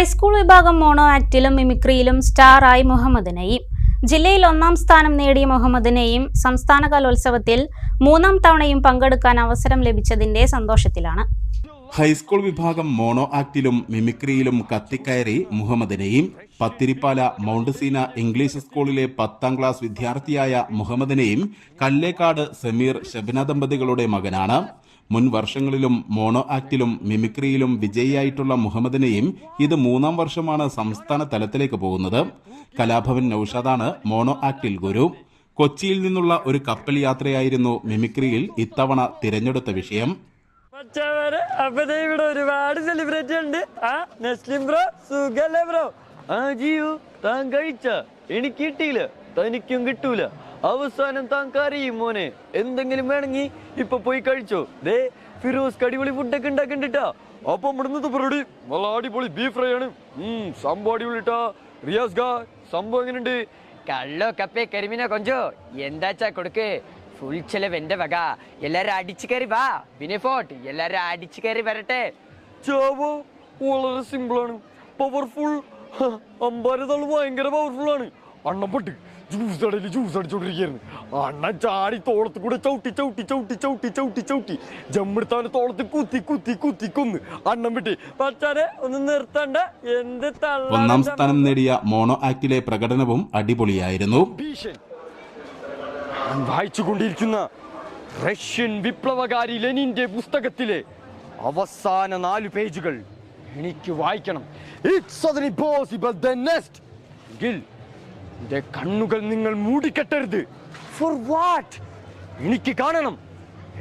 High school വിഭാഗം mono ആക്ടിലും മിമിക്രിയിലും സ്റ്റാറായി മുഹമ്മദ് നയീം ജില്ലയിൽ ഒന്നാം സ്ഥാനം നേടിയ മുഹമ്മദ് നയീം സംസ്ഥാന കലോത്സവത്തിൽ മൂന്നാം തവണയും പങ്കെടുക്കാൻ അവസരം ലഭിച്ചതിന്റെ സന്തോഷത്തിലാണ്. ഹൈസ്കൂൾ വിഭാഗം മോണോ ആക്ടിലും മിമിക്രിയിലും കത്തിക്കയറി മുഹമ്മദിനെയും പത്തിരിപ്പാല മൗണ്ട് സീന ഇംഗ്ലീഷ് സ്കൂളിലെ പത്താം ക്ലാസ് വിദ്യാർത്ഥിയായ മുഹമ്മദിനെയും കല്ലേക്കാട് സമീർ ശബന ദമ്പതികളുടെ മകനാണ്. മുൻ വർഷങ്ങളിലും മോണോ ആക്ടിലും മിമിക്രിയിലും വിജയിയായിട്ടുള്ള മുഹമ്മദിനെയും ഇത് മൂന്നാം വർഷമാണ് സംസ്ഥാന തലത്തിലേക്ക് പോകുന്നത്. കലാഭവൻ നൌഷാദാണ് മോണോ ആക്ടിൽ ഗുരു. കൊച്ചിയിൽ നിന്നുള്ള ഒരു കപ്പൽ യാത്രയായിരുന്നു മിമിക്രിയിൽ ഇത്തവണ തിരഞ്ഞെടുത്ത വിഷയം. ഇവിടെ ഒരുപാട് സെലിബ്രിറ്റി ഉണ്ട്. ആ ബ്രോ സുഖല്ലേ ബ്രോ ആ ജിയു താൻ കഴിച്ച? എനിക്ക് കിട്ടിയില്ല. തനിക്കും കിട്ടൂല. അവസാനം താൻ കരയും മോനെ. എന്തെങ്കിലും വേണമെങ്കിൽ ഇപ്പൊ പോയി കഴിച്ചോ. ദേ ഫിറോസ് അടിപൊളി ഫുഡൊക്കെ ഉണ്ടാക്കണ്ടിട്ടാ. അപ്പൊ ഇവിടുന്ന് പരിപാടി നല്ല അടിപൊളി ബീഫ് ഫ്രൈ ആണ്. സംഭവം അടിപൊളിട്ടാ. റിയാസ് ഗാ സംഭവം എങ്ങനെയുണ്ട്? കള്ളോ കപ്പേ കരിമീനോ കൊഞ്ചോ? എന്താച്ചാ കൊടുക്ക്? ഫുൾ ചെലവ് എന്റെ വക. എല്ലാരും അടിച്ചു കയറി വാ. പിന്നെ ഫോട്ട് എല്ലാരും അടിച്ചു കയറി വരട്ടെ. ചാവോ വളരെ സിമ്പിൾ ആണ്. പവർഫുൾ അമ്പാരതാൾ ഭയങ്കര പവർഫുൾ ആണ്. അണ്ണൻ പൊട്ടി. ജ്യൂസ് അടയിൽ ജ്യൂസ് അടിച്ചോണ്ടിരിക്കുന്നു അണ്ണൻ ചാടി തോളത്ത് കൂടെ ചവിട്ടി ചവിട്ടി ചവിട്ടി ചവിട്ടി ചവിട്ടി ചവിട്ടി. ജമ്മെടുത്താന് തോളത്ത് കുത്തി കുത്തി കുത്തി കൊന്ന്. അണ്ണൻ വിട്ടി പച്ചാരെ ഒന്ന് നിർത്തണ്ട. എന്ത് തള്ള ഒന്നാം സ്ഥാനം നേടിയ മോണോ ആക്ടിലെ പ്രകടനവും അടിപൊളിയായിരുന്നു. വായിച്ചുകൊണ്ടിരിക്കുന്ന റഷ്യൻ വിപ്ലവകാരി ലെനിന്റെ പുസ്തകത്തിലെ അവസാന നാല് പേജുകൾ എനിക്ക് വായിക്കണം. ഇറ്റ്സ് ഇമ്പോസിബിൾ ദ നെക്സ്റ്റ് എങ്കിൽ എന്റെ കണ്ണുകൾ നിങ്ങൾ മൂടിക്കെട്ടരുത്. ഫോർ വാട്ട് എനിക്ക് കാണണം.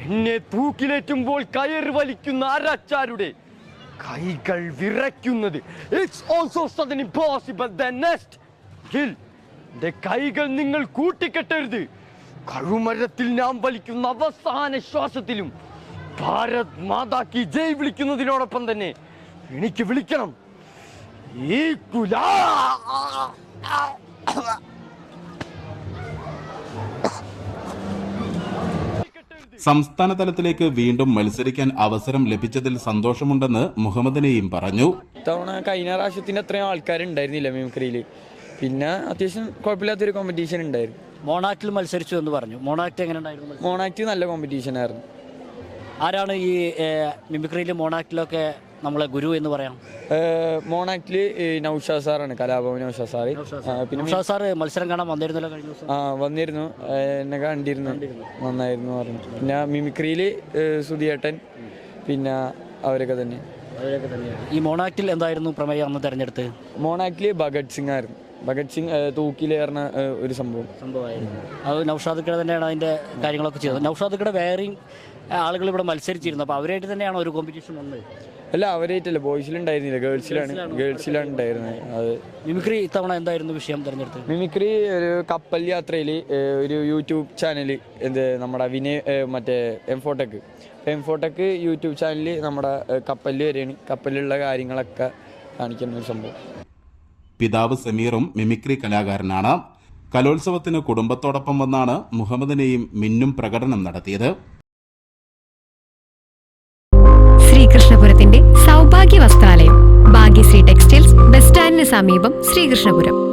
എന്നെ തൂക്കിലേറ്റുമ്പോൾ കയർ വലിക്കുന്ന ആരാച്ചാരുടെ കൈകൾ വിറയ്ക്കുന്നത്. It's also sudden impossible the next എങ്കിൽ എന്റെ കൈകൾ നിങ്ങൾ കൂട്ടിക്കെട്ടരുത്. കഴുമരത്തിൽ നാം വലിക്കുന്ന അവസാന ശ്വാസത്തിലും ഭാരത് മാതാക്കി ജയ് വിളിക്കുന്നതിനോടൊപ്പം തന്നെ എനിക്ക് വിളിക്കണം. ഈ കുലാ സംസ്ഥാന തലത്തിലേക്ക് വീണ്ടും മത്സരിക്കാൻ അവസരം ലഭിച്ചതിൽ സന്തോഷമുണ്ടെന്ന് മുഹമ്മദിനെയും പറഞ്ഞു. ഇത്തവണ കഴിഞ്ഞ പ്രാവശ്യത്തിന് അത്രയും ആൾക്കാരുണ്ടായിരുന്നില്ല മിമിക്രിയിൽ പിന്നെ അത്യാവശ്യം കുഴപ്പമില്ലാത്തൊരു കോമ്പറ്റീഷൻ ഉണ്ടായിരുന്നു. മോണാക്റ്റിൽ മത്സരിച്ചു എന്ന് പറഞ്ഞു. മോണാക്ട് എങ്ങനെ ഉണ്ടായിരുന്നു? മോണാക്ട് നല്ല കോമ്പറ്റീഷൻ ആയിരുന്നു. ആരാണ് ഈ മിമിക്രിയിലും മോണാക്റ്റിലൊക്കെ നമ്മളെ ഗുരു എന്ന് പറയാം. മോണാക്റ്റിൽ നൗഷാ സാറാണ് കലാഭവൻ നൗഷാ സാറ്. പിന്നെ നൗഷാ സാറ് മത്സരം കാണാൻ വന്നിരുന്നല്ലോ കഴിഞ്ഞ ദിവസം. ആ വന്നിരുന്നു. എന്നെ കണ്ടിരുന്നു. നന്നായിരുന്നു പറഞ്ഞു പിന്നെ മിമിക്രിയിൽ സുധിയേട്ടൻ പിന്നെ അവരൊക്കെ തന്നെ. അവരൊക്കെ തന്നെയാണ്. ഈ മോണാക്റ്റിൽ എന്തായിരുന്നു പ്രമേയം അന്ന് തിരഞ്ഞെടുത്ത്? മോണാക്റ്റിൽ ഭഗത് സിംഗ് ആയിരുന്നു. ഭഗത് സിംഗ് തൂക്കിലേറുന്ന ഒരു സംഭവം. സംഭവമായിരുന്നു. അത് നൌഷാദ് തന്നെയാണ് അതിന്റെ കാര്യങ്ങളൊക്കെ ചെയ്തത്. നൌഷാദ് വേറെയും ആളുകൾ ഇവിടെ മത്സരിച്ചിരുന്നു. അപ്പോൾ അവരായിട്ട് തന്നെയാണ് ഒരു കോമ്പറ്റീഷൻ വന്നത്? അല്ല അവരായിട്ടല്ല ബോയ്സിലുണ്ടായിരുന്നില്ല ഗേൾസിലാണ് ഗേൾസിലാണ് ഉണ്ടായിരുന്നത് അത്. മിമിക്രി ഇത്തവണ എന്തായിരുന്നു വിഷയം തിരഞ്ഞെടുത്തത്? മിമിക്രി ഒരു കപ്പൽ യാത്രയിൽ ഒരു യൂട്യൂബ് ചാനൽ എന്ത് നമ്മുടെ വിനയ് എം മറ്റേ എംഫോടെക് ഫോട്ടക്ക് യൂട്യൂബ് ചാനലിൽ നമ്മുടെ കപ്പലിൽ വരെയാണ്. കപ്പലിലുള്ള കാര്യങ്ങളൊക്കെ കാണിക്കുന്ന ഒരു സംഭവം. പിതാവ് സമീറും മിമിക്രി കലാകാരനാണ്. കലോത്സവത്തിന് കുടുംബത്തോടൊപ്പം വന്നാണ് മുഹമ്മദിനെയും മിന്നും പ്രകടനം നടത്തിയത്. ശ്രീകൃഷ്ണപുരത്തിന്റെ സൗഭാഗ്യ വസ്ത്രാലയം ഭാഗ്യശ്രീ ടെക്സ്റ്റൈൽസ് ബസ് സ്റ്റാൻഡിന് സമീപം ശ്രീകൃഷ്ണപുരം.